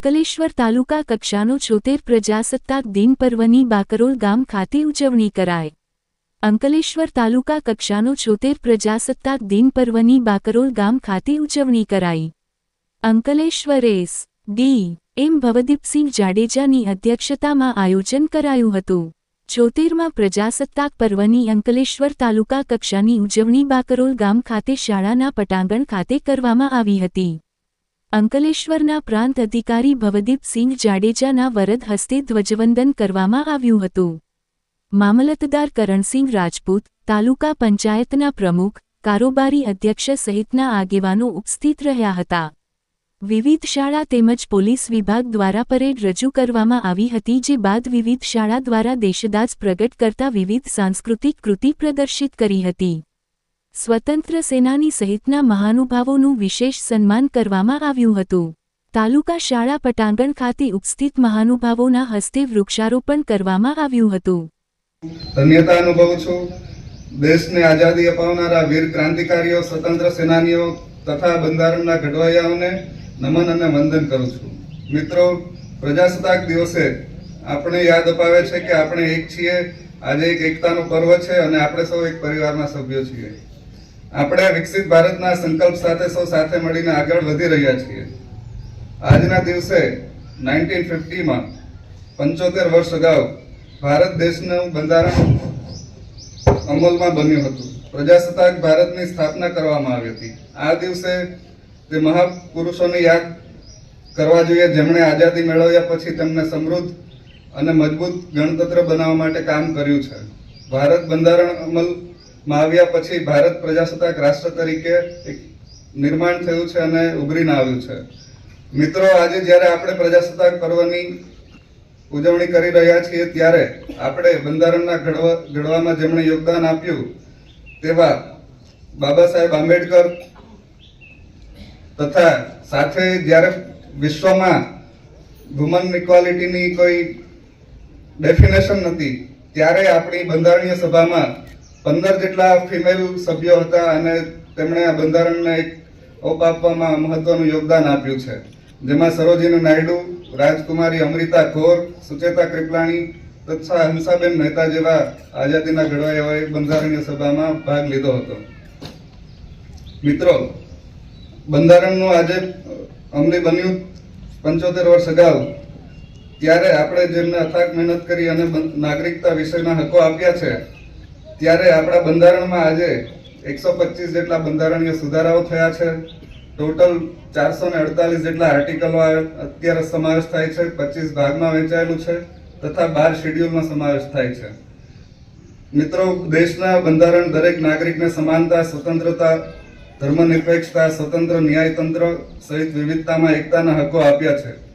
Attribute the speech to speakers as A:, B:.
A: અંકલેશ્વર તાલુકા કક્ષાનો છોતેર પ્રજાસત્તાક દિન પર્વની બાકરોલ ગામ ખાતે ઉજવણી કરાય અંકલેશ્વર તાલુકા કક્ષાનો છોતેર પ્રજાસત્તાક દિન પર્વની બાકરોલ ગામ ખાતે ઉજવણી કરાઈ. Ankleshwar S. D. M. Bhavdeepsinh જાડેજાની અધ્યક્ષતામાં આયોજન કરાયું હતું. છોતેરમાં પ્રજાસત્તાક પર્વની અંકલેશ્વર તાલુકા કક્ષાની ઉજવણી બાકરોલ ગામ ખાતે શાળાના પટાંગણ ખાતે કરવામાં આવી હતી. અંકલેશ્વરના પ્રાંત અધિકારી ભવદીપસિંહ જાડેજાના વરદ હસ્તે ધ્વજવંદન કરવામાં આવ્યું હતું. મામલતદાર કરણસિંહ રાજપૂત, તાલુકા પંચાયતના પ્રમુખ, કારોબારી અધ્યક્ષ સહિતના આગેવાનો ઉપસ્થિત રહ્યા હતા. વિવિધ શાળા તેમજ પોલીસ વિભાગ દ્વારા પરેડ રજૂ કરવામાં આવી હતી જે બાદ વિવિધ શાળા દ્વારા દેશદાજ પ્રગટ કરતા વિવિધ સાંસ્કૃતિક કૃતિ પ્રદર્શિત કરી હતી. સ્વતંત્ર સેનાની સહિતના મહાનુભાવોનું વિશેષ સન્માન કરવામાં આવ્યું હતું. તાલુકા શાળા પટાંગણ ખાતે ઉપસ્થિત મહાનુભાવોના હસ્તે વૃક્ષારોપણ કરવામાં આવ્યું હતું.
B: ધન્યતા અનુભવું છું. દેશને આઝાદી અપાવનારા વીર ક્રાંતિકારીઓ, સ્વતંત્ર સેનાનીઓ તથા બંધારણના ઘડવૈયાઓને નમન અને વંદન કરું છું. મિત્રો, પ્રજાસત્તાક દિવસે આપણે યાદ અપાવે છે કે આપણે એક છીએ. આજે એક એકતાનો પર્વ છે અને આપણે સૌ એક પરિવારના સભ્યો છીએ. આપણે વિકસિત ભારતના સંકલ્પ સાથે સૌ સાથે મળીને આગળ વધી રહ્યા છીએ. આજના દિવસે નાઇન્ટીન ફિફ્ટીમાં પંચોતેર વર્ષ અગાઉ ભારત દેશનું બંધારણ અમલમાં બન્યું હતું. પ્રજાસત્તાક ભારતની સ્થાપના કરવામાં આવી હતી. આ દિવસે તે મહાપુરુષોને યાદ કરવા જોઈએ, જેમણે આઝાદી મેળવ્યા પછી તેમને સમૃદ્ધ અને મજબૂત ગણતંત્ર બનાવવા માટે કામ કર્યું છે. ભારત બંધારણ અમલમાં આવ્યા પછી ભારત પ્રજાસત્તાક રાષ્ટ્ર તરીકે એક નિર્માણ થયું છે અને ઉભરીને આવ્યું છે. મિત્રો, આજે જ્યારે આપણે પ્રજાસત્તાક પર્વની ઉજવણી કરી રહ્યા છીએ, ત્યારે આપણે બંધારણના ઘડવા, ઘડવામાં જેમણે યોગદાન આપ્યું તેવા બાબા સાહેબ આંબેડકર તથા સાથે જ્યારે વિશ્વમાં વુમન ઇક્વાલિટીની કોઈ ડેફિનેશન નથી ત્યારે આપણી બંધારણીય સભામાં પંદર જેટલા ફિમેલ સભ્યો હતા અને તેમણે આ બંધારણને એક ઓપ આપવામાં મહત્વનું યોગદાન આપ્યું છે. જેમાં સરોજીની નાયડુ, રાજકુમારી અમૃતા કૌર સુચેતા કૃપલાણી તથા હંસાબેન મહેતા જેવા આઝાદીના ઘડવાયાઓએ બંધારણીય સભામાં ભાગ લીધો હતો. મિત્રો, બંધારણનું આજે અમલી બન્યું પંચોતેર વર્ષ અગાઉ. ત્યારે આપણે જેમને અથાગ મહેનત કરી અને નાગરિકતા વિષયના હકો આપ્યા છે ત્યારે આપણા બંધારણમાં આજે એકસો પચીસ જેટલા બંધારણીય સુધારાઓ થયા છે. ટોટલ ચારસો ને અડતાલીસ જેટલા આર્ટિકલો અત્યારે સમાવેશ થાય છે. પચીસ ભાગમાં વહેંચાયેલું છે તથા બાર શેડ્યુલમાં સમાવેશ થાય છે. મિત્રો, દેશના બંધારણ દરેક નાગરિકને સમાનતા, સ્વતંત્રતા, ધર્મનિરપેક્ષતા, સ્વતંત્ર ન્યાયતંત્ર સહિત વિવિધતામાં એકતાના હકો આપ્યા છે.